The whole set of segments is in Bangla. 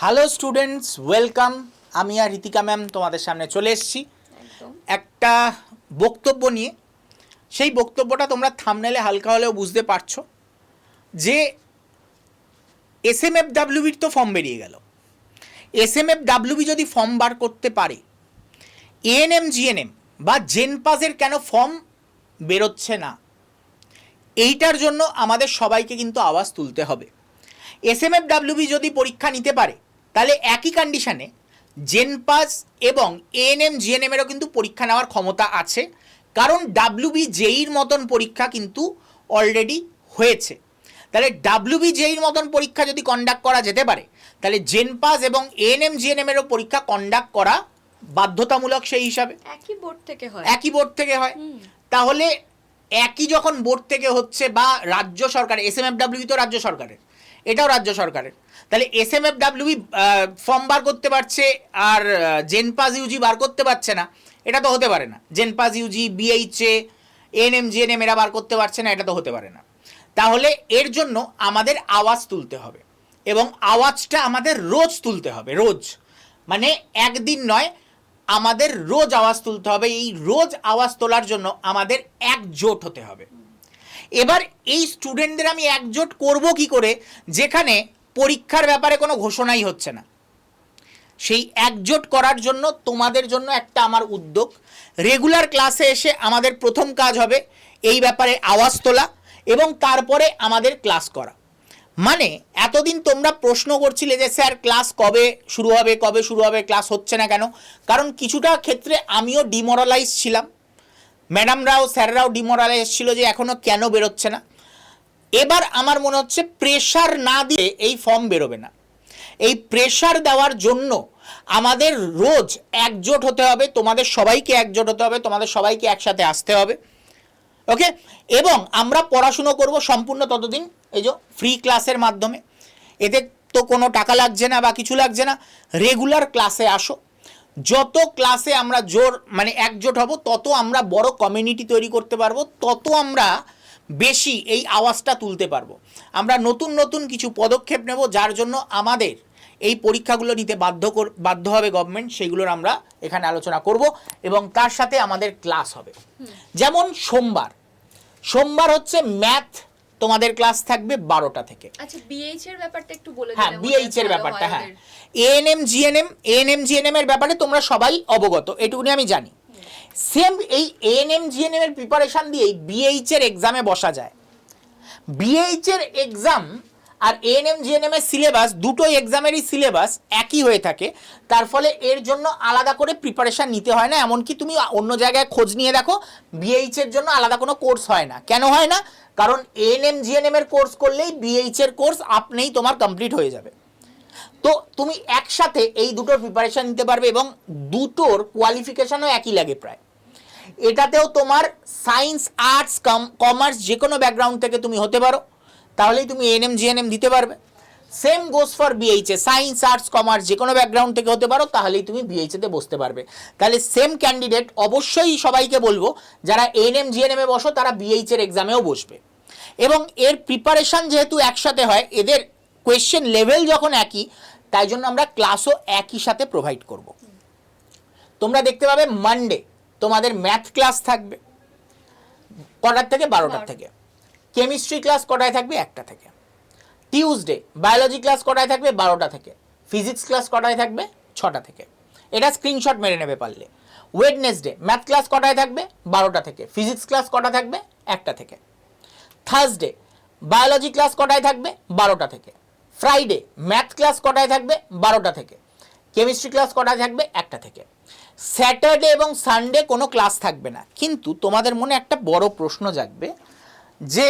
হ্যালো স্টুডেন্টস ওয়েলকাম আমি আর রীতিকা ম্যাম তোমাদের সামনে চলে এসেছি। একটা বক্তব্য নিয়ে। সেই বক্তব্যটা তোমরা থামনেলে হালকা হলেও বুঝতে পারছ যে এস এম এফ ডাব্লিউবির তো ফর্ম বেরিয়ে গেল। এস এম এফ ডাব্লিউবি যদি ফর্ম বার করতে পারে এএনএম জিএনএম বা জেনপাসের কেন ফর্ম বেরোচ্ছে না? এইটার জন্য আমাদের সবাইকে কিন্তু আওয়াজ তুলতে হবে। এস এম এফ ডাব্লিউবি যদি পরীক্ষা নিতে পারে তাহলে একই কন্ডিশনে জেনপাস এবং এএনএম জিএনএমেরও কিন্তু পরীক্ষা নেওয়ার ক্ষমতা আছে। কারণ ডাব্লিউবি জেইর মতন পরীক্ষা কিন্তু অলরেডি হয়েছে। তাহলে ডাব্লিউবি জেইর মতন পরীক্ষা যদি কন্ডাক্ট করা যেতে পারে তাহলে জেনপাস এবং এএনএম জিএনএমেরও পরীক্ষা কন্ডাক্ট করা বাধ্যতামূলক সেই হিসাবে। একই বোর্ড থেকে হয়। একই বোর্ড থেকে হয়। তাহলে একই যখন বোর্ড থেকে হচ্ছে বা রাজ্য সরকার এস এম এফ ডাব্লিউ তো রাজ্য সরকারের এটাও রাজ্য সরকারের। তাহলে S M F W form বার করতে পারছে আর জেনপাস ইউজি বার করতে পারছে না, এটা তো হতে পারে না। Gen pass UG BHA ANM G N M এরা বার করতে পারছে না, এটা তো হতে পারে না। তাহলে এর জন্য আমাদের আওয়াজ তুলতে হবে এবং আওয়াজটা আমাদের রোজ তুলতে হবে, রোজ। মানে একদিন নয়, আমাদের রোজ আওয়াজ তুলতে হবে, এই রোজ আওয়াজ তোলার জন্য আমাদের একজোট হতে হবে। এবার এই স্টুডেন্টদের আমি একজোট করব কি করে? যেখানে পরীক্ষার ব্যাপারে কোনো ঘোষণাই হচ্ছে না। সেই একজোট করার জন্য তোমাদের জন্য একটা আমার উদ্যোগ। রেগুলার ক্লাসে এসে আমাদের প্রথম কাজ হবে এই ব্যাপারে আওয়াজ তোলা এবং তারপরে আমাদের ক্লাস করা। মানে এতদিন তোমরা প্রশ্ন করছিলে যে, স্যার ক্লাস কবে শুরু হবে, কবে শুরু হবে ক্লাস হচ্ছে না কেন? কারণ কিছুটা ক্ষেত্রে আমিও ডিমোরালাইজ ছিলাম। ম্যাডামরাও স্যাররাও ডিমোরালাইজ ছিল যে এখনও কেন বেরোচ্ছে না। এবার আমার মনে হচ্ছে প্রেশার না দিয়ে এই ফর্ম বেরোবে না। এই প্রেশার দেওয়ার জন্য আমাদের রোজ একজোট হতে হবে, তোমাদের সবাইকে একজোট হতে হবে, তোমাদের সবাইকে একসাথে আসতে হবে। ওকে? এবং আমরা পড়াশুনো করব সম্পূর্ণ ততদিন, এই যে ফ্রি ক্লাসের মাধ্যমে। এতে তো কোনো টাকা লাগছে না বা কিছু লাগছে না। রেগুলার ক্লাসে আসো। যত ক্লাসে আমরা জোর মানে একজোট হব, তত আমরা বড় কমিউনিটি তৈরি করতে পারব, তত আমরা বেশি এই আওয়াজটা তুলতে পারব। আমরা নতুন নতুন কিছু পদক্ষেপ নেব যার জন্য আমাদের এই পরীক্ষাগুলো নিতে বাধ্য কর বাধ্য হবে গভর্নমেন্ট সেগুলোর আমরা এখানে আলোচনা করব এবং তার সাথে আমাদের ক্লাস হবে। যেমন সোমবার। সোমবার হচ্ছে ম্যাথ তোমাদের ক্লাস থাকবে বারোটা থেকে। আচ্ছা বিএইচ এর ব্যাপারটা একটু বলে হ্যাঁ বিএইচ এর ব্যাপারটা হয়। এএনএম জিএনএম এএনএম জিএনএম এর ব্যাপারে তোমরা সবাই অবগত এটুকুনি আমি জানি। সেম এই A N M G N M এর প্রিপারেশন দিয়েই বিএইচ এর এক্সামে বসা যায়। বিএইচ এর এক্সাম আর এএনএম জিএনএম এর সিলেবাস দুটো এক্সামেরই সিলেবাস একই হয়ে থাকে। তার ফলে এর জন্য আলাদা করে প্রিপারেশন নিতে হয় না, এমনকি তুমি অন্য জায়গায় খোঁজ নিয়ে দেখো বিএইচ এর জন্য আলাদা কোনো কোর্স হয় না। কেন হয় না? কারণ এএনএম জিএনএম এর কোর্স করলেই বিএইচ এর কোর্স আপনিই তোমার কমপ্লিট হয়ে যাবে। তো তুমি একসাথে এই দুটোর প্রিপারেশন নিতে পারবে এবং দুটোর কোয়ালিফিকেশনও একই লাগে প্রায়। এটাতেও তোমার সায়েন্স আর্টস কমার্স যে কোনো ব্যাকগ্রাউন্ড থেকে তুমি হতে পারো। তাহলেই তুমি এনএম জিএনএম দিতে পারবে। Same goes for BHA science arts commerce যে কোনো ব্যাকগ্রাউন্ড থেকে হতে পারো, তাহলেই তুমি বিএইচএতে বসতে পারবে। তাহলে সেম ক্যান্ডিডেট অবশ্যই সবাইকে বলব, যারা এনএম জিএনএমে বসো, তারা বিএইচ এর এক্সামেও বসবে। এবং এর প্রিপারেশন যেহেতু একসাথে হয়, এদের কোয়েশ্চেন লেভেল যখন একই, তাই জন্য আমরা ক্লাসও একই সাথে প্রোভাইড করব। তোমরা দেখতে পাবে মানডে তোমাদের ম্যাথ ক্লাস থাকবে। কটার থেকে? বারোটার থেকে। কেমিস্ট্রি ক্লাস কটায় থাকবে? একটা থেকে। টিউসডে বায়োলজি ক্লাস কটায় থাকবে? বারোটা থেকে। ফিজিক্স ক্লাস কটায় থাকবে? ছটা থেকে। এটা স্ক্রিনশট মেরে নেবে পারলে। ওয়েডনেসডে ম্যাথ ক্লাস কটায় থাকবে? বারোটা থেকে। ফিজিক্স ক্লাস কটা থাকবে? একটা থেকে। থার্সডে বায়োলজি ক্লাস কটায় থাকবে? বারোটা থেকে। ফ্রাইডে ম্যাথ ক্লাস কটায় থাকবে? বারোটা থেকে। কেমিস্ট্রি ক্লাস কটায় থাকবে? একটা থেকে। স্যাটারডে এবং সানডে কোনো ক্লাস থাকবে না। কিন্তু তোমাদের মনে একটা বড় প্রশ্ন জাগবে যে,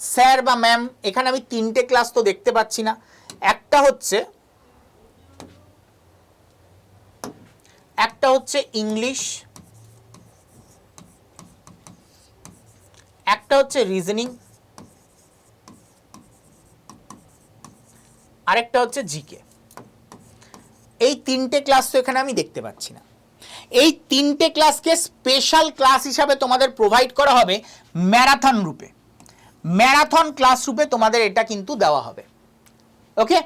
স্যার বা ম্যাম এখানে আমি তিনটে ক্লাস তো দেখতে পাচ্ছি না। একটা হচ্ছে একটা হচ্ছে ইংলিশ একটা হচ্ছে রিজনিং আরেকটা হচ্ছে জিকে এই তিনটে ক্লাস তো এখানে আমি দেখতে পাচ্ছি না। এই তিনটে ক্লাসকে স্পেশাল ক্লাস হিসাবে তোমাদের প্রোভাইড করা হবে ম্যারাথন রূপে। ম্যারাথন ক্লাস রূপে তোমাদের এটা কিন্তু দেওয়া হবে। ওকে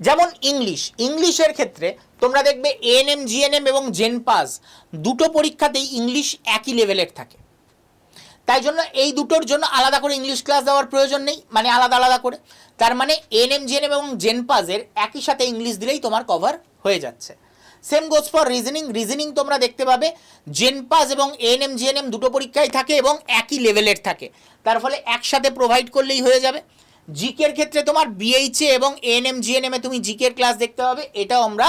যেমন ইংলিশ ইংলিশের ক্ষেত্রে তোমরা দেখবে এএনএম জিএনএম এবং জেনপাস দুটো পরীক্ষাতেই ইংলিশ একই লেভেলের থাকে। তাই জন্য এই দুটোর জন্য আলাদা করে ইংলিশ ক্লাস দেওয়ার প্রয়োজন নেই মানে আলাদা আলাদা করে। তার মানে এএনএম জিএনএম এবং জেনপাসের একই সাথে ইংলিশ দিলেই তোমার কভার হয়ে যাচ্ছে। Same goes for reasoning reasoning তোমরা দেখতে পাবে জেনপাস এবং এএনএম জিএনএম দুটো পরীক্ষায় থাকে এবং একই লেভেলের থাকে। তার ফলে একসাথে প্রোভাইড করলেই হয়ে যাবে। জিকের ক্ষেত্রে তোমার বিএইচএ এবং এএনএম জিএনএম তুমি জিকের ক্লাস দেখতে পাবে। এটাও আমরা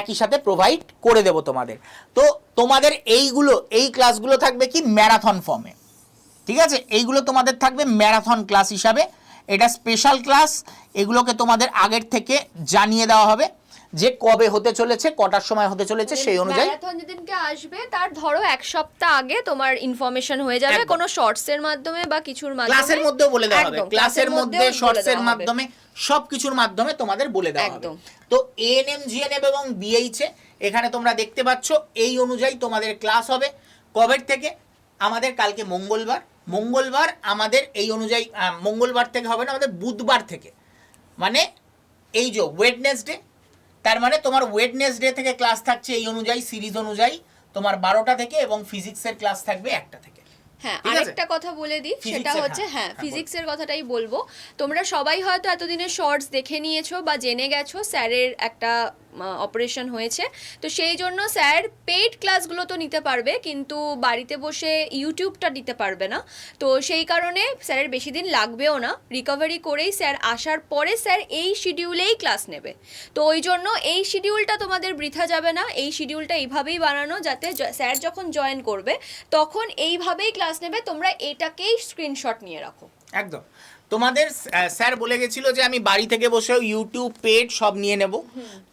একই সাথে প্রোভাইড করে দেবো তোমাদের। তো তোমাদের এইগুলো, এই ক্লাসগুলো থাকবে কি? ম্যারাথন ফর্মে ঠিক আছে? এইগুলো তোমাদের থাকবে ম্যারাথন ক্লাস হিসাবে। এটা স্পেশাল ক্লাস এগুলোকে তোমাদের আগের থেকে জানিয়ে দেওয়া হবে। যে কবে হতে চলেছে কটার সময় হতে চলেছে সেই অনুযায়ী ম্যারাথন যেদিনকে আসবে তার ধরো এক সপ্তাহ আগে তোমার ইনফরমেশন হয়ে যাবে। কোনো শর্টস এর মাধ্যমে বা কিছুর মাধ্যমে। ক্লাসের মধ্যেও বলে দেওয়া হবে। ক্লাসের মধ্যে শর্টস এর মাধ্যমে সব কিছুর মাধ্যমে তোমাদের বলে দেওয়া হবে। তো এএনএম জিএনএম এবং বিএইচএ এখানে তোমরা দেখতে পাচ্ছ এই অনুযায়ী তোমাদের ক্লাস হবে। কবের থেকে? আমাদের কালকে মঙ্গলবার। মঙ্গলবার আমাদের এই অনুযায়ী মঙ্গলবার থেকে হবে না আমাদের বুধবার থেকে। মানে এই যে ওয়েডনেসডে তার মানে তোমার ওয়েডনেসডে থেকে ক্লাস থাকছে এই অনুযায়ী সিরিজ অনুযায়ী তোমার বারোটা থেকে এবং ফিজিক্সের ক্লাস থাকবে একটা থেকে। হ্যাঁ আরেকটা কথা বলে দিই সেটা হচ্ছে হ্যাঁ, হ্যাঁ হ্যাঁ, ফিজিক্সের কথাটাই বলব। তোমরা সবাই হয়তো এতদিনের শর্টস দেখে নিয়েছো বা জেনে গেছো স্যারের একটা অপারেশন হয়েছে। তো সেই জন্য স্যার পেইড ক্লাসগুলো তো নিতে পারবে, কিন্তু বাড়িতে বসে ইউটিউবটা নিতে পারবে না। তো সেই কারণে স্যারের বেশি দিন লাগবেও না। রিকভারি করেই স্যার আসার পরে স্যার এই শিডিউলেই ক্লাস নেবে। তো ওই জন্য এই শিডিউলটা তোমাদের বৃথা যাবে না। এই শিডিউলটা এইভাবেই বানানো যাতে স্যার যখন জয়েন করবে, তখন এইভাবেই ক্লাস নেবে। তোমরা এটাকেই স্ক্রিনশট নিয়ে রাখো। একদম। তোমাদের স্যার বলে গেছিল যে আমি বাড়ি থেকে বসেও ইউটিউব পেড সব নিয়ে নেব।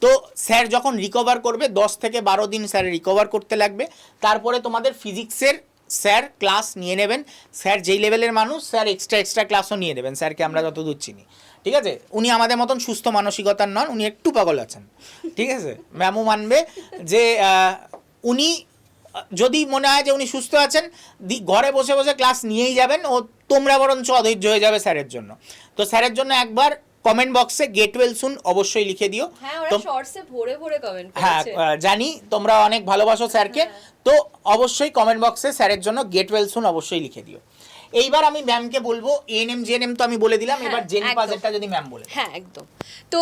তো স্যার যখন রিকভার করবে, দশ থেকে বারো দিন স্যার রিকভার করতে লাগবে। তারপরে তোমাদের ফিজিক্সের স্যার ক্লাস নিয়ে নেবেন। স্যার যেই লেভেলের মানুষ, স্যার এক্সট্রা এক্সট্রা ক্লাসও নিয়ে নেবেন। স্যারকে আমরা যতদূর চিনি। ঠিক আছে? উনি আমাদের মতন সুস্থ মানসিকতার নন, উনি একটু পাগল আছেন। ঠিক আছে? ম্যামও মানবে যে উনি যদি মনে হয় যে উনি সুস্থ আছেন ঘরে বসে বসে ক্লাস নিয়েই যাবেন ও তোমরা বরঞ্চ অধৈর্য হয়ে যাবে স্যারের জন্য। তো স্যারের জন্য একবার কমেন্ট বক্সে গেট ওয়েল সুন অবশ্যই লিখে দিও। হ্যাঁ হ্যাঁ জানি তোমরা অনেক ভালোবাসো স্যারকে। তো অবশ্যই কমেন্ট বক্সে স্যারের জন্য গেট ওয়েল সুন অবশ্যই লিখে দিও। এইবার আমি ম্যামকে বলব এএনএম জেএনএম তো আমি বলে দিলাম হ্যাঁ, এবার জেন। পাজেরটা যদি ম্যাম বলে হ্যাঁ একদম। তো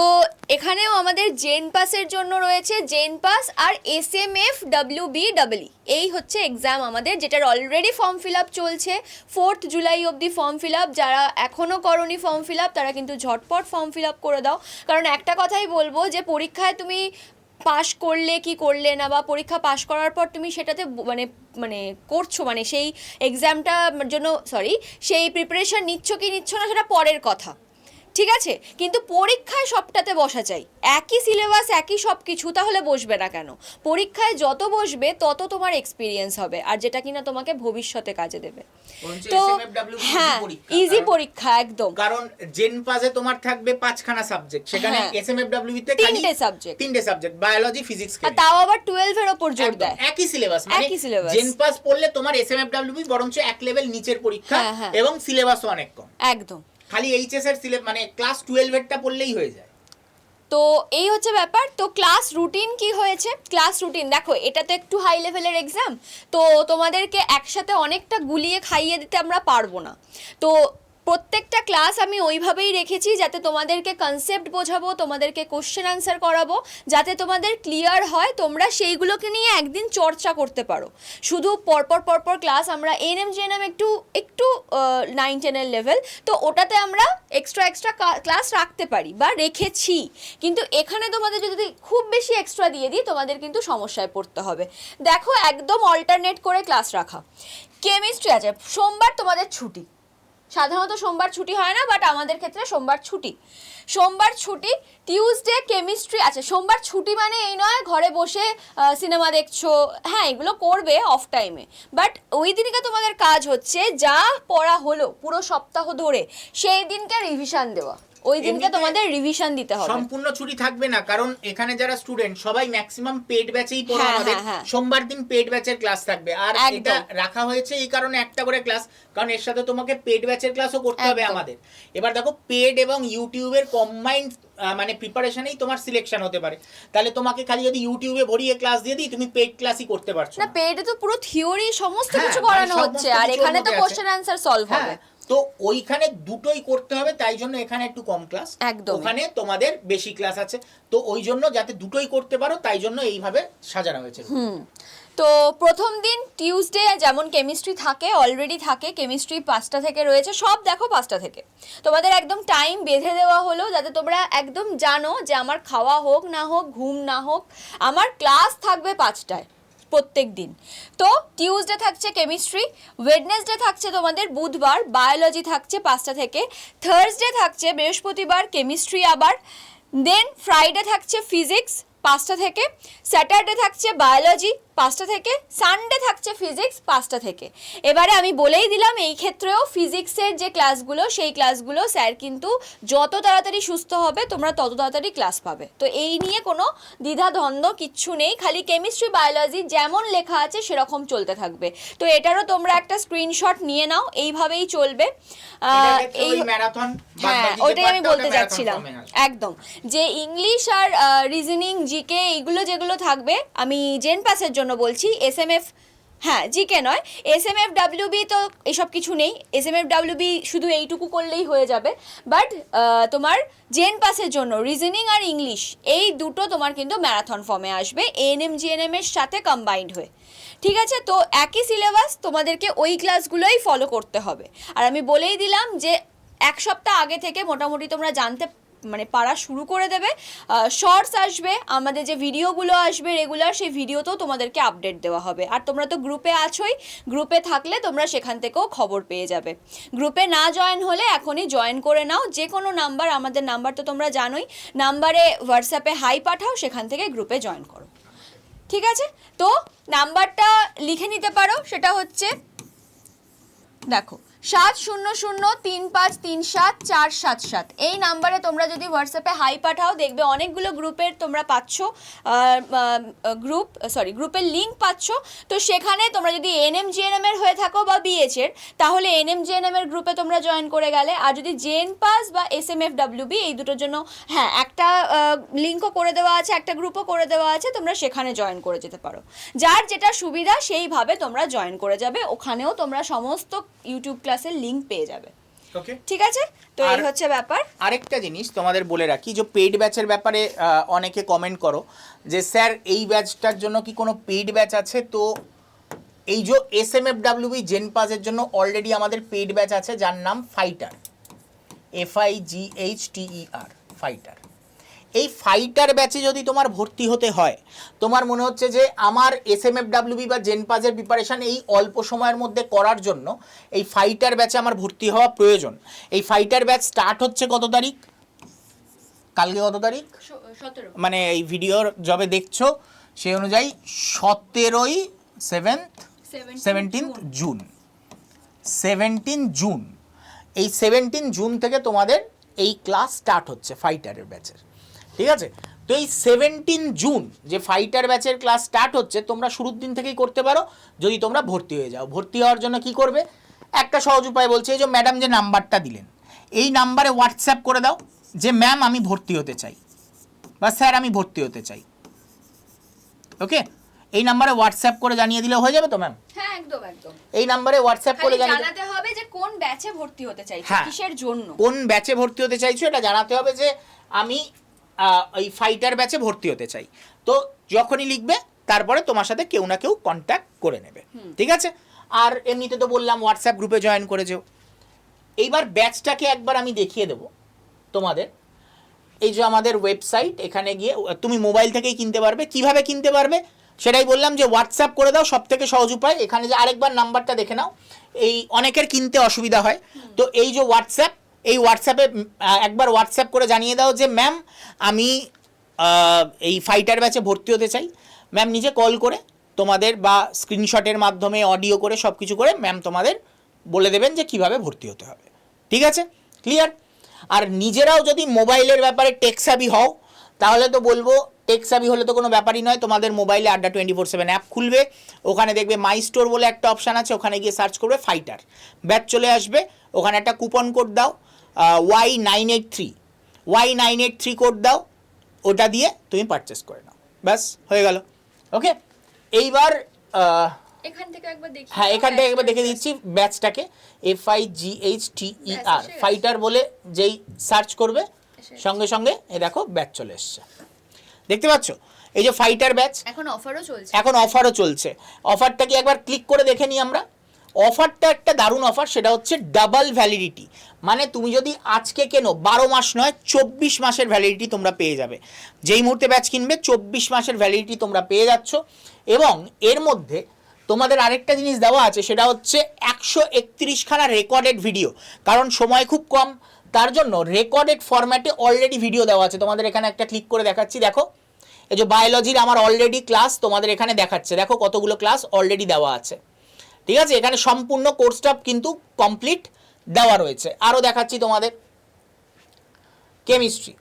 এখানেও আমাদের জেন পাসের জন্য রয়েছে জেন পাস আর S M F W B double এই হচ্ছে এক্সাম আমাদের যেটার অলরেডি ফর্ম ফিল আপ চলছে। ফোর্থ জুলাই অবধি ফর্ম ফিল আপ যারা এখনও করনি ফর্ম ফিল আপ তারা কিন্তু ঝটপট ফর্ম ফিল আপ করে দাও। কারণ একটা কথাই বলব যে পরীক্ষায় তুমি পাশ করলে কি করলে না, বা পরীক্ষা পাশ করার পর তুমি সেটাতে মানে মানে করছ মানে সেই এক্সামটার জন্য সরি সেই প্রিপারেশন নিচ্ছ কি নিচ্ছ না সেটা পরের কথা। ঠিক আছে? কিন্তু পরীক্ষায় সবটাতে বসা চাই। একই সিলেবাস একই সব কিছু তাহলে বসবে না কেন? পরীক্ষায় যত বসবে তত তোমার এক্সপিরিয়েন্স হবে আর যেটা কিনা তোমাকে ভবিষ্যতে কাজে দেবে। তো হ্যাঁ ইজি পরীক্ষা একদম। কারণ জেন পাজে তোমার থাকবে পাঁচখানা সাবজেক্ট সেখানে হ্যাঁ। এসএমএফডব্লিউ তে তিনটে সাবজেক্ট তিনটে সাবজেক্ট বায়োলজি ফিজিক্স আর তাও আবার টুয়েলভের ওপর জোর দেয়। একই সিলেবাস মানে একই সিলেবাস জেন পাস পড়লে তোমার এসএমএফডব্লিউ বরঞ্চ এক লেভেল নিচের পরীক্ষা হ্যাঁ, হ্যাঁ। এবং সিলেবাসও অনেক কম। একদম। খালি এইচএস এর সিলেবাস মানে ক্লাস 12 এরটা পড়লেই হয়ে যায়। তো এই হচ্ছে ব্যাপার। তো ক্লাস রুটিন কি হয়েছে? ক্লাস রুটিন দেখো, এটা তো একটু হাই লেভেলের এক্সাম তো তোমাদেরকে একসাথে অনেকটা গুলিয়ে খাইয়ে দিতে আমরা পারব না। তো প্রত্যেকটা ক্লাস আমি ওইভাবেই রেখেছি যাতে তোমাদেরকে কনসেপ্ট বোঝাবো, তোমাদেরকে কোশ্চেন আনসার করাবো, যাতে তোমাদের ক্লিয়ার হয়, তোমরা সেইগুলোকে নিয়ে একদিন চর্চা করতে পারো। শুধু পরপর পরপর ক্লাস আমরা এনএম জেএনএম একটু একটু নাইন টেনের লেভেল তো ওটাতে আমরা এক্সট্রা এক্সট্রা ক্লাস রাখতে পারি বা রেখেছি। কিন্তু এখানে তোমাদের যদি খুব বেশি এক্সট্রা দিয়ে দিই, তোমাদের কিন্তু সমস্যায় পড়তে হবে। দেখো, একদম অল্টারনেট করে ক্লাস রাখা। কেমিস্ট্রি আছে, সোমবার তোমাদের ছুটি। সাধারণত সোমবার ছুটি হয় না বাট আমাদের ক্ষেত্রে সোমবার ছুটি। সোমবার ছুটি টিউসডে কেমিস্ট্রি আছে সোমবার ছুটি মানে এই নয়, ঘরে বসে সিনেমা দেখছ হ্যাঁ এগুলো করবে অফ টাইমে বাট ওই দিনকে তোমাদের কাজ হচ্ছে, যা পড়া হলো, পুরো সপ্তাহ ধরে, সেই দিনকে রিভিশন দেওয়া। ওই দিনকে তোমাদের রিভিশন দিতে হবে। সম্পূর্ণ ছুটি থাকবে না কারণ এখানে যারা স্টুডেন্ট সবাই ম্যাক্সিমাম পেড ব্যাচেই পড়ে আমাদের। হ্যাঁ, হ্যাঁ। সোমবার দিন পেড ব্যাচের ক্লাস থাকবে। আর এটা রাখা হয়েছে এই কারণে একটা করে ক্লাস কারণ এর সাথে তোমাকে পেড ব্যাচের ক্লাসও করতে হবে আমাদের। এবার দেখো পেড এবং ইউটিউবের কম্বাইন্ড মানে প্রিপারেশনেই তোমার সিলেকশন হতে পারে। তাহলে তোমাকে খালি যদি ইউটিউবে ভরিয়ে ক্লাস দিয়ে দিই তুমি পেড ক্লাসই করতে পারছ না পেডে তো পুরো থিওরি সমস্ত হ্যাঁ, কিছু মানে করানো হচ্ছে। আর এখানে তো কোশ্চেন অ্যান্সার সলভ হবে। তো ওইখানে দুটোই করতে হবে তাই জন্য এখানে একটু কম ক্লাস একদম ওখানে তোমাদের বেশি ক্লাস আছে। তো ওই জন্য যাতে দুটোই করতে পারো তাই জন্য এইভাবে সাজানো হয়েছে। হুম। তো প্রথম দিন টিউসডে যেমন কেমিস্ট্রি থাকে অলরেডি থাকে কেমিস্ট্রি পাঁচটা থেকে রয়েছে সব দেখো পাঁচটা থেকে। তোমাদের একদম টাইম বেঁধে দেওয়া হলো যাতে তোমরা একদম জানো যে আমার খাওয়া হোক না হোক ঘুম না হোক আমার ক্লাস থাকবে পাঁচটায়। প্রত্যেক দিন তো টিউজডে থাকছে কেমিস্ট্রি ওয়েডনেসডে থাকছে তোমাদের বুধবার বায়োলজি থাকছে পাঁচটা থেকে থার্সডে থাকছে বৃহস্পতিবার কেমিস্ট্রি আবার দেন ফ্রাইডে থাকছে ফিজিক্স পাঁচটা থেকে স্যাটারডে থাকছে বায়োলজি পাঁচটা থেকে সানডে থাকছে ফিজিক্স পাঁচটা থেকে। এবারে আমি বলেই দিলাম এই ক্ষেত্রেও ফিজিক্সের যে ক্লাসগুলো সেই ক্লাসগুলো স্যার কিন্তু যত তাড়াতাড়ি সুস্থ হবে তোমরা তত তাড়াতাড়ি ক্লাস পাবে। তো এই নিয়ে কোনো দ্বিধা দ্বন্দ্ব কিচ্ছু নেই খালি কেমিস্ট্রি বায়োলজি যেমন লেখা আছে সেরকম চলতে থাকবে। তো এটারও তোমরা একটা স্ক্রিনশট নিয়ে নাও এইভাবেই চলবে। এই হ্যাঁ ওটাই আমি বলতে যাচ্ছিলাম একদম। যে ইংলিশ আর রিজনিং জিকে এইগুলো যেগুলো থাকবে আমি জেন পাসের জন্য বলছি এস এম এফ হ্যাঁ জিকে নয় এস এম এফ ডাব্লিউবি তো এসব কিছু নেই। এস এম এফ ডাব্লিউবি শুধু এইটুকু করলেই হয়ে যাবে। বাট তোমার জেন পাসের জন্য রিজনিং আর ইংলিশ এই দুটো তোমার কিন্তু ম্যারাথন ফর্মে আসবে এএনএম জিএনএম এর সাথে কম্বাইন্ড হয়ে। ঠিক আছে? তো একই সিলেবাস তোমাদেরকে ওই ক্লাসগুলোই ফলো করতে হবে। আর আমি বলেই দিলাম যে এক সপ্তাহ আগে থেকে মোটামুটি তোমরা জানতে মানে পারা শুরু করে দেবে। শর্টস আসবে, আমাদের যে ভিডিওগুলো আসবে রেগুলার সেই ভিডিওতেও তোমাদেরকে আপডেট দেওয়া হবে। আর তোমরা তো গ্রুপে আছোই গ্রুপে থাকলে তোমরা সেখান থেকেও খবর পেয়ে যাবে। গ্রুপে না জয়েন হলে এখনই জয়েন করে নাও। যে কোনো নাম্বার আমাদের নাম্বার তো তোমরা জানোই নাম্বারে হোয়াটসঅ্যাপে হাই পাঠাও, সেখান থেকে গ্রুপে জয়েন করো। ঠিক আছে? তো নাম্বারটা লিখে নিতে পারো, সেটা হচ্ছে, দেখো সাত শূন্য শূন্য তিন পাঁচ তিন সাত চার সাত সাত। এই নাম্বারে তোমরা যদি হোয়াটসঅ্যাপে হাই পাঠাও, দেখবে অনেকগুলো গ্রুপের তোমরা পাচ্ছ গ্রুপ সরি গ্রুপের লিঙ্ক পাচ্ছ। তো সেখানে তোমরা যদি এনএম এর হয়ে থাকো বা বিএচ এর, তাহলে এনএম এর গ্রুপে তোমরা জয়েন করে গেলে, আর যদি জেন পাস বা এস এম এফ ডাব্লিউবি এই দুটোর জন্য হ্যাঁ একটা লিঙ্কও করে দেওয়া আছে, একটা গ্রুপও করে দেওয়া আছে, তোমরা সেখানে জয়েন করে যেতে পারো। যার যেটা সুবিধা, সেইভাবে তোমরা জয়েন করে যাবে। ওখানেও তোমরা সমস্ত ইউটিউব ক্লাসের লিঙ্ক পেয়ে যাবে। ওকে ঠিক আছে? তো এই হচ্ছে ব্যাপার। আরেকটা জিনিস তোমাদের বলে রাখি যে পেইড ব্যাচের ব্যাপারে অনেকে কমেন্ট করো যে স্যার এই ব্যাচটার জন্য কি কোনো পেইড ব্যাচ আছে? তো এই যে S M F WB gen পাসের জন্য অলরেডি আমাদের পেইড ব্যাচ আছে যার নাম fighter F I G H T E R fighter এই ফাইটার ব্যাচে যদি তোমার ভর্তি হতে হয় তোমার মনে হচ্ছে যে আমার এস এম এফ ডাব্লিউবি বা জেন পাসের প্রিপারেশান এই অল্প সময়ের মধ্যে করার জন্য এই ফাইটার ব্যাচে আমার ভর্তি হওয়া প্রয়োজন। এই ফাইটার ব্যাচ স্টার্ট হচ্ছে কত তারিখ? কালকে কত তারিখ? মানে এই ভিডিওর যবে দেখছ সেই অনুযায়ী সতেরোই seventh seventeenth June seventeen June এই সেভেন্টিন জুন থেকে তোমাদের এই ক্লাস স্টার্ট হচ্ছে ফাইটারের ব্যাচের ঠিক আছে? তো এই সেভেন্টিন জুন যে ফাইটার ব্যাচের ক্লাস স্টার্ট হচ্ছে তোমরা শুরুর দিন থেকেই করতে পারো। যদি তোমরা ভর্তি হয়ে যাও। ভর্তি হওয়ার জন্য কি করবে? একটা সহজ উপায় বলছে এই যে ম্যাডাম যে নাম্বারটা দিলেন এই নাম্বারে হোয়াটসঅ্যাপ করে দাও যে ম্যাম আমি ভর্তি হতে চাই বা স্যার আমি ভর্তি হতে চাই। ওকে? এই নাম্বারে হোয়াটসঅ্যাপ করে জানিয়ে দিলে হয়ে যাবে তো ম্যাম হ্যাঁ একদম একদম। এই নাম্বারে হোয়াটসঅ্যাপ করে জানাতে হবে যে কোন ব্যাচে ভর্তি হতে চাইছো হ্যাঁ। কিসের জন্য? কোন ব্যাচে ভর্তি হতে চাইছো এটা জানাতে হবে যে আমি এই ফাইটার ব্যাচে ভর্তি হতে চাই। তো যখনই লিখবে তারপরে তোমার সাথে কেউ না কেউ কন্ট্যাক্ট করে নেবে। ঠিক আছে? আর এমনিতে তো বললাম হোয়াটসঅ্যাপ গ্রুপে জয়েন করে যেও এইবার ব্যাচটাকে একবার আমি দেখিয়ে দেবো তোমাদের। এই যে আমাদের ওয়েবসাইট এখানে গিয়ে তুমি মোবাইল থেকেই কিনতে পারবে। কীভাবে কিনতে পারবে? সেটাই বললাম যে হোয়াটসঅ্যাপ করে দাও সব থেকে সহজ উপায়। এখানে যে আরেকবার নাম্বারটা দেখে নাও। এই অনেকের কিনতে অসুবিধা হয়। তো এই যে হোয়াটসঅ্যাপ এই হোয়াটসঅ্যাপে একবার হোয়াটসঅ্যাপ করে জানিয়ে দাও যে ম্যাম আমি এই ফাইটার ব্যাচে ভর্তি হতে চাই। ম্যাম নিজে কল করে তোমাদের বা স্ক্রিনশটের মাধ্যমে অডিও করে সব কিছু করে ম্যাম তোমাদের বলে দেবেন যে, কীভাবে ভর্তি হতে হবে। ঠিক আছে? ক্লিয়ার আর নিজেরাও যদি মোবাইলের ব্যাপারে টেক্সাবি হও, তাহলে তো বলব টেক্সাবি হলে তো কোনো ব্যাপারই নয়। তোমাদের মোবাইলে আড্ডা টোয়েন্টি ফোর সেভেন অ্যাপ খুলবে। ওখানে দেখবে মাই স্টোর বলে একটা অপশান আছে। ওখানে গিয়ে সার্চ করবে ফাইটার ব্যাচ চলে আসবে। ওখানে একটা কুপন কোড দাও। Y nine eight three Y nine eight three code দাও ওটা দিয়ে তুমি পারচেস করে নাও। ব্যাস হয়ে গেল। ওকে এইবার আহ, এখান থেকে একবার দেখি হ্যাঁ এখান থেকে একবার দেখে দিচ্ছি ব্যাচটাকে F I G H T E R. Fighter বলে যেই সার্চ করবে। সঙ্গে সঙ্গে এ দেখো ব্যাচ চলে এসছে। দেখতে পাচ্ছ? এই যে ফাইটার ব্যাচ এখন অফারও চলছে। এখন অফারও চলছে। অফারটা কি একবার ক্লিক করে দেখে নিই আমরা? অফারটা একটা দারুণ অফার, সেটা হচ্ছে ডাবল ভ্যালিডিটি মানে তুমি যদি আজকে কেনো, বারো মাস নয়, চব্বিশ মাসের ভ্যালিডিটি তোমরা পেয়ে যাবে। যেই মুহূর্তে ব্যাচ কিনবে, চব্বিশ মাসের ভ্যালিডিটি তোমরা পেয়ে যাচ্ছ। এবং এর মধ্যে তোমাদের আরেকটা জিনিস দেওয়া আছে, সেটা হচ্ছে একশো একত্রিশখানা রেকর্ডেড ভিডিও কারণ সময় খুব কম, তার জন্য রেকর্ডেড ফরম্যাটে অলরেডি ভিডিও দেওয়া আছে। তোমাদের এখানে একটা ক্লিক করে দেখাচ্ছি, দেখো। এই যে বায়োলজির আমার অলরেডি ক্লাস তোমাদের এখানে দেখাচ্ছে। দেখো কতগুলো ক্লাস অলরেডি দেওয়া আছে। ঠিক আছে? এখানে সম্পূর্ণ কোর্সটা কিন্তু কমপ্লিট দেওয়া রয়েছে। আরও দেখাচ্ছি তোমাদের। কেমিস্ট্রি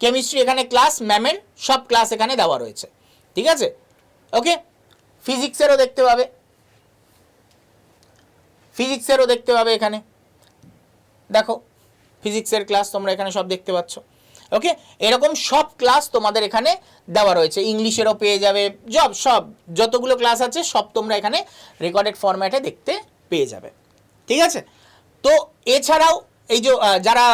কেমিস্ট্রি এখানে ক্লাস ম্যামের সব ক্লাস এখানে দেওয়া রয়েছে। ঠিক আছে? ওকে ফিজিক্সেরও দেখতে পাবে। ফিজিক্সেরও দেখতে পাবে এখানে। দেখো ফিজিক্সের ক্লাস তোমরা এখানে সব দেখতে পাচ্ছ। ওকে এরকম সব ক্লাস তোমাদের এখানে দেওয়া রয়েছে। ইংলিশেরও পেয়ে যাবে জব সব যতগুলো ক্লাস আছে সব তোমরা এখানে রেকর্ডেড ফরম্যাটে দেখতে পেয়ে যাবে। ঠিক আছে? তো এছাড়াও এই যে যারা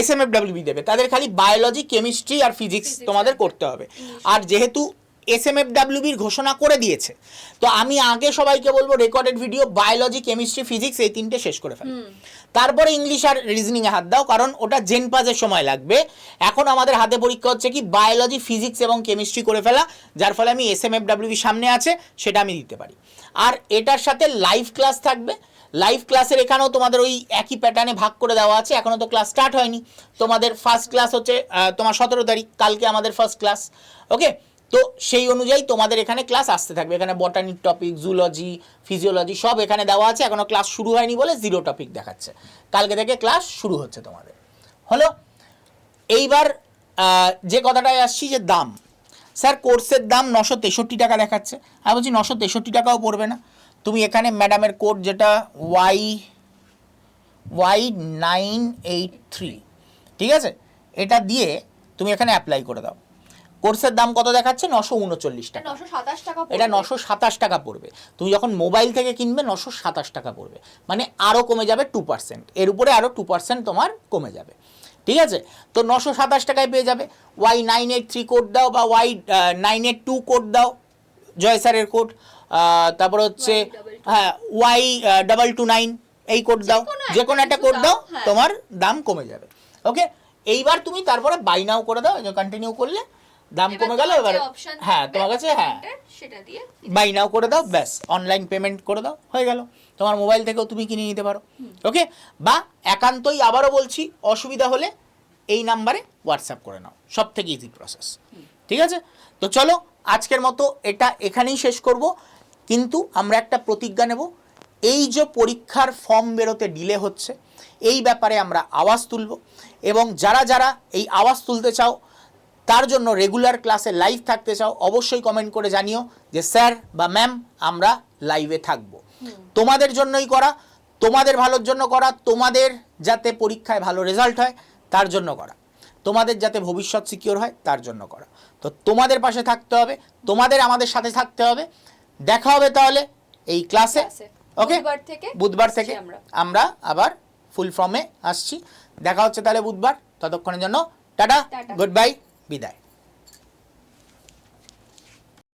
এস এম এফ দেবে তাদের খালি বায়োলজি কেমিস্ট্রি আর ফিজিক্স তোমাদের করতে হবে। আর যেহেতু এস এম এফ ডাব্লিউবির ঘোষণা করে দিয়েছে। তো আমি আগে সবাইকে বলব recorded video biology chemistry physics এই তিনটে শেষ করে ফেলো। তারপরে ইংলিশ আর রিজনিংয়ে হাত দাও কারণ ওটা জেন পাজের সময় লাগবে। এখন আমাদের হাতে পরীক্ষা হচ্ছে কি বায়োলজি ফিজিক্স এবং কেমিস্ট্রি করে ফেলা যার ফলে আমি এস এম এফ ডাব্লিউবি সামনে আছে সেটা আমি দিতে পারি। আর এটার সাথে লাইভ ক্লাস থাকবে। লাইভ ক্লাসের এখানেও তোমাদের ওই একই প্যাটার্নে ভাগ করে দেওয়া আছে এখনও তো ক্লাস স্টার্ট হয়নি। তোমাদের ফার্স্ট ক্লাস হচ্ছে তোমার সতেরো তারিখ কালকে আমাদের ফার্স্ট ক্লাস ওকে তো সেই অনুযায়ী তোমাদের এখানে ক্লাস আসতে থাকবে। এখানে বটানিক টপিক জুলজি ফিজিওলজি সব এখানে দেওয়া আছে। এখনও ক্লাস শুরু হয়নি বলে জিরো টপিক দেখাচ্ছে। কালকে থেকে ক্লাস শুরু হচ্ছে তোমাদের। হলো? এইবার যে কথাটায় আসছি যে দাম। স্যার কোর্সের দাম নশো তেষট্টি টাকা দেখাচ্ছে। আমি বলছি, নশো তেষট্টি টাকাও পড়বে না। তুমি এখানে ম্যাডামের কোড যেটা Y Y nine eight three ঠিক আছে? এটা দিয়ে তুমি এখানে অ্যাপ্লাই করে দাও। কোর্সের দাম কত দেখাচ্ছে? নশো উনচল্লিশ টাকা। এটা নশো সাতাশ টাকা পড়বে। তুমি যখন মোবাইল থেকে কিনবে নশো সাতাশ টাকা পড়বে। মানে আরও কমে যাবে টু পার্সেন্ট এর উপরে আরও টু পার্সেন্ট তোমার কমে যাবে। ঠিক আছে? তো নশো সাতাশ টাকায় পেয়ে যাবে। Y nine eight three code দাও বা Y nine eight two code দাও। জয় স্যারের কোড তারপর হচ্ছে। হ্যাঁ ওয়াই ডাবল টু নাইন এই কোড দাও। যে কোনো একটা কোড দাও দাও, হ্যাঁ। তোমার দাম কমে যাবে। ওকে এইবার তুমি তারপরে বাই নাও করে দাও কন্টিনিউ করলে। দাম কমে গেল এবার হ্যাঁ তোমার কাছে হ্যাঁ। সেটা দিয়ে বাই নাও করে দাও ব্যাস অনলাইন পেমেন্ট করে দাও হয়ে গেল। তোমার মোবাইল থেকেও তুমি কিনে নিতে পারো ওকে বা একান্তই আবারও বলছি অসুবিধা হলে এই নাম্বারে হোয়াটসঅ্যাপ করে নাও সব থেকে ইজি প্রসেস ঠিক আছে? তো চলো আজকের মতো এটা এখানেই শেষ করব কিন্তু আমরা একটা প্রতিজ্ঞা নেব এই যে পরীক্ষার ফর্ম বেরোতে ডিলে হচ্ছে এই ব্যাপারে আমরা আওয়াজ তুলব এবং যারা যারা এই আওয়াজ তুলতে চাও তার জন্য রেগুলার ক্লাসে লাইভ থাকতে চাও অবশ্যই কমেন্ট করে জানিও যে স্যার বা ম্যাম আমরা লাইভে থাকব। তোমাদের জন্যই করা তোমাদের ভালোর জন্য করা তোমাদের যাতে পরীক্ষায় ভালো রেজাল্ট হয় তার জন্য করা। তোমাদের যাতে ভবিষ্যৎ সিকিওর হয় তার জন্য করা। তো তোমাদের পাশে থাকতে হবে তোমাদের আমাদের সাথে থাকতে হবে। দেখা হবে তাহলে এই ক্লাসে। ওকে বুধবার থেকে আমরা। আবার ফুল ফর্মে আসছি। দেখা হচ্ছে তাহলে বুধবার। ততক্ষণের জন্য টাটা। গুড বাই বিদায়